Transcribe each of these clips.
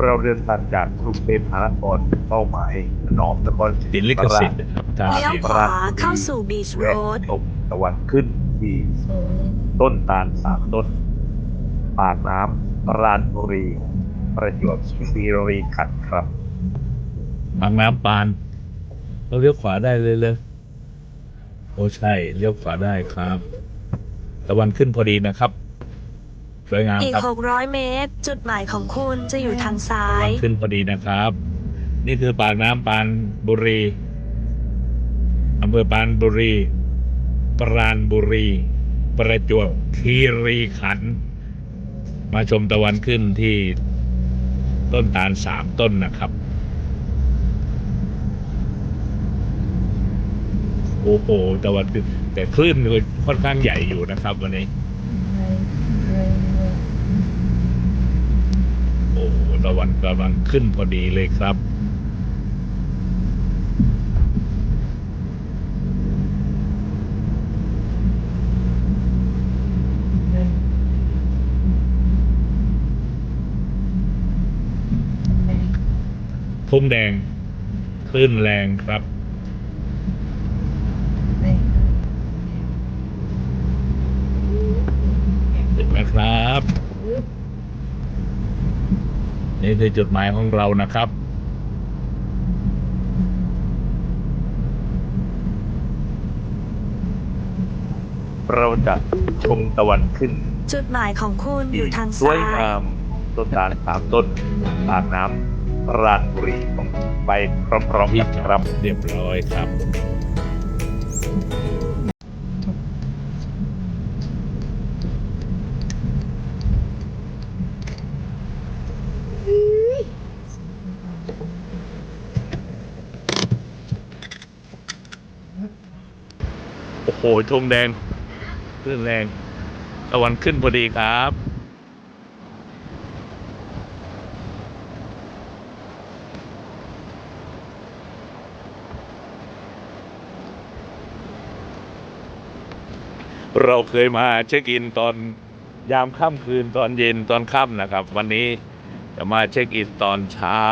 เราเดินทางจากกรุงเทพมหานครเป็นเป้าหมายหนอมนครศรีติดลิขสิทธิ์นะครับทางเลี้ยวนี้ขวาเข้าสู่บีชโรแวะด ตกตะวันขึ้นที่ต้นตาลสามต้นปากน้ำปราณบุรี ประจวบคีรีขันธ์ครับ บางน้ำปานเราเลี้ยวขวาได้เลยเลยโอ้ใช่เลี้ยวขวาได้ครับ ตะวันขึ้นพอดีนะครับ สวยงามอีก ครับ600 เมตร จุดหมายของคุณจะอยู่ทางซ้าตะวัยนขึ้นพอดีนะครับ นี่คือปากน้ำปานบุรีอำเภอปานบุรี ปราณบุรี ประจวบคีรีขันธ์มาชมตะวันขึ้นที่ต้นตาลสามต้นนะครับ โอ้โหตะวันขึ้นแต่คลื่นก็ค่อนข้างใหญ่อยู่นะครับ วันนี้โอ้ โหตะวันกำลังขึ้นพอดีเลยครับทุ่งแดงคลื่นแรงครับ ถึงแล้วครับ นี่คือจุดหมายของเรานะครับ เราจะชมตะวันขึ้นจุดหมายของคุณอยู่ทางสวยซ้ายงามต้นตาลสามต้นปากน้ำปราณบุรีต้องไปพร้อมๆที่กันจคอรัดบเรียบร้อยครับ โอ้โหธงแดงขึ้นแรงตะวันขึ้นพอดีครับเราเคยมาเช็คอินตอนยามค่ำคืนตอนเย็นตอนค่ำนะครับ วันนี้จะมาเช็คอินตอนเช้า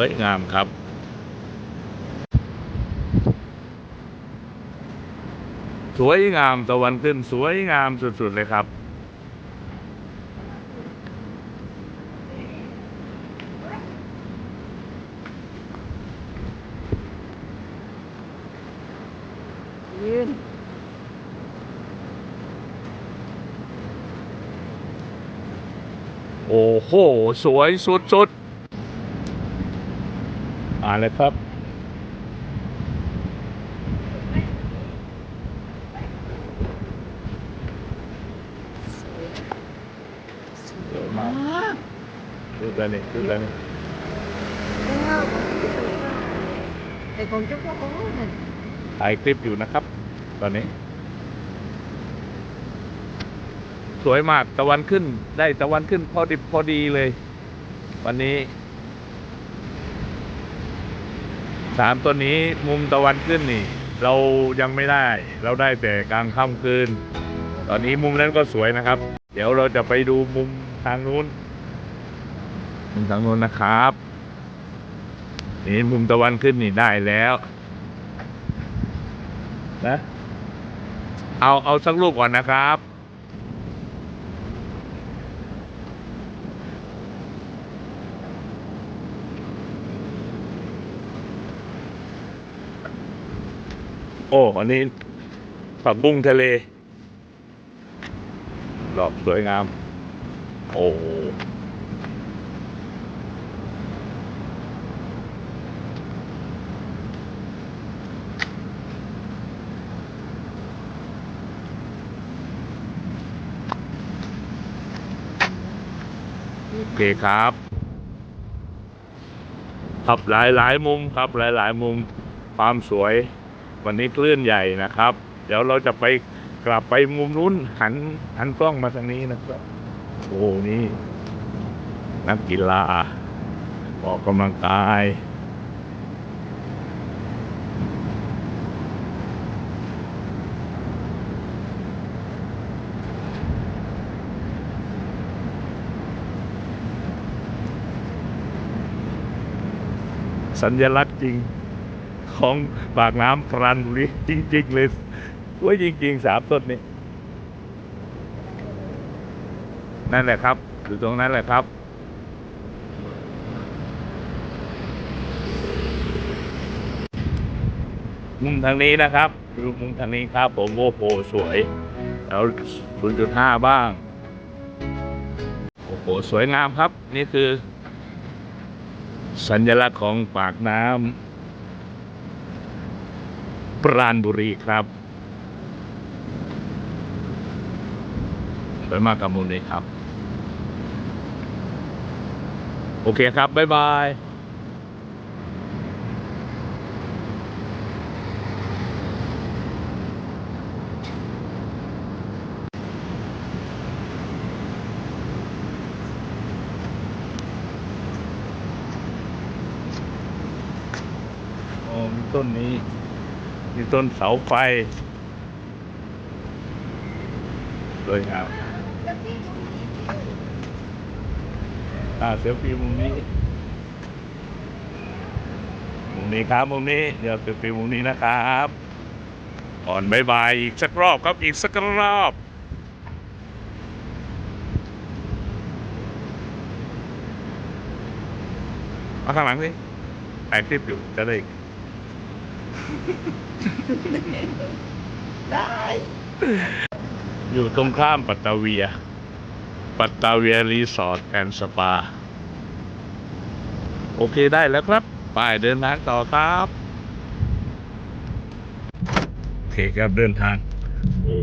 วยงามครับสวยงามตะวันขึ้นสวยงามสุด ๆ เลยครับโอ้โห สวยสุดๆ อ่านเลยครับสวยมากดูแล้วนี่ดูแล้วนี่ไอ้ของเจ้าพ่อโอ้นั่นถ่ายคลิปอยู่นะครับ ตอนนี้ สวยมากตะวันขึ้นได้ตะวันขึ้นพอดิบพอดีเลย วันนี้ สามตัวนี้มุมตะวันขึ้นนี่ เรายังไม่ได้ เราได้แต่กลางค่ำคืน ตอนนี้มุมนั้นก็สวยนะครับ เดี๋ยวเราจะไปดูมุมทางนู้น มุมทางนู้นนะครับนี่มุมตะวันขึ้นนี่ได้แล้วนะเอาเอาสักรูปก่อนนะครับ โอ้ อันนี้ผักบุ้งทะเลดอกสวยงาม โอ้โอเคครับ ครับหลายหลายมุมครับหลายหลายมุมความสวย วันนี้คลื่นใหญ่นะครับ เดี๋ยวเราจะไปกลับไปมุมนู้นหันหันกล้องมาทางนี้นะครับโอ้นี่นักกีฬาออกกำลังกายสัญลักษณ์จริง ของปากน้ำปราณบุรีจริง ๆ เลยสวยจริงๆสามต้นนี้นั่นแหละครับ อยู่ตรงนั้นแหละครับ มุมทางนี้นะครับดูมุมทางนี้ครับ ผมโอ้โหสวย แล้ว 0.5 บ้าง โอ้โหสวยงามครับ นี่คือ สัญลักษณ์ของปากน้ำ ปราณบุรีครับสวยมากกับมุมนี้ครับ โอเคครับ บ๊ายบายอ๋อมีต้นนี้ มีต้นเสาไฟสวยงามอ่าเซลฟี่มุมนี้ มุมนี้ครับ มุมนี้ เดี๋ยวเซลฟี่มุมนี้นะครับก่อนบายบายอีกสักรอบครับ อีกสักรอบมาข้างหลังสิถ่ายคลิปอยู่จะได้อ ยู่ตรงข้ามปัตตาเวีย ปัตตาเวียรีสอร์ทแอนด์สปา โอเคได้แล้วครับ ไปเดินทางต่อครับ โอเคครับเดินทาง โอ้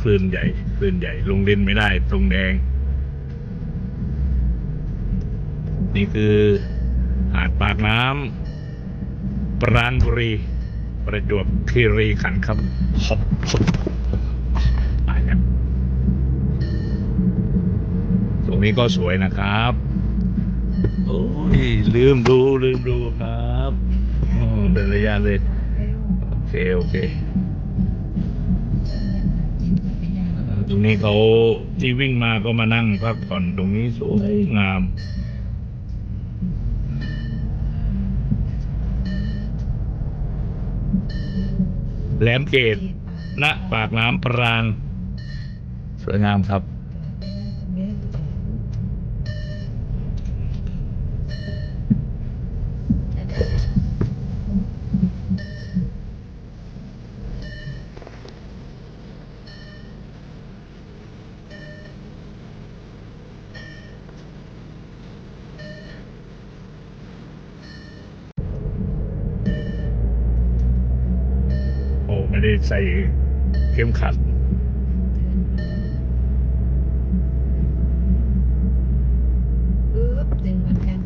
คลื่นใหญ่คลื่นใหญ่ ลงเล่นไม่ได้ตรงแดง นี่คือหาดปากน้ำปราณบุรี ประจวบคีรีขันธ์ครับฮอบฮอบไปแล้วตรงนี้ก็สวยนะครับ โอ้ย ลืมดู ลืมดูครับโอ้เดินระยะเลย โอเค โอเค ตรงนี้เขาที่วิ่งมาก็มานั่งพักผ่อนตรงนี้สวยงาม แหลมเกตณปากน้ำปราณสวยงามครับ ไม่ได้ใส่เข้มขัดปึ๊บดึงเหมือนกัน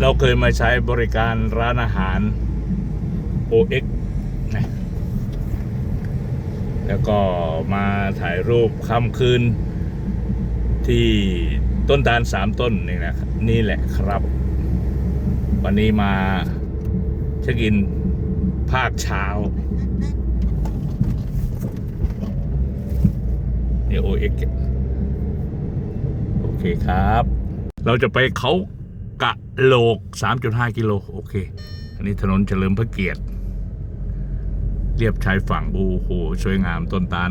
เราเคยมาใช้บริการร้านอาหาร OX นะ แล้วก็มาถ่ายรูปค่ำคืน ที่ต้นตาลสามต้นนี่นะนี่แหละครับ วันนี้มาเช็คอินภาคเช้านี่ OX โอเคครับ เราจะไปเขากะโหลก 3.5 กิโล โอเค อันนี้ถนนเฉลิมพระเกียรติ เรียบชายฝั่งโอ้โหสวยงามต้นตาล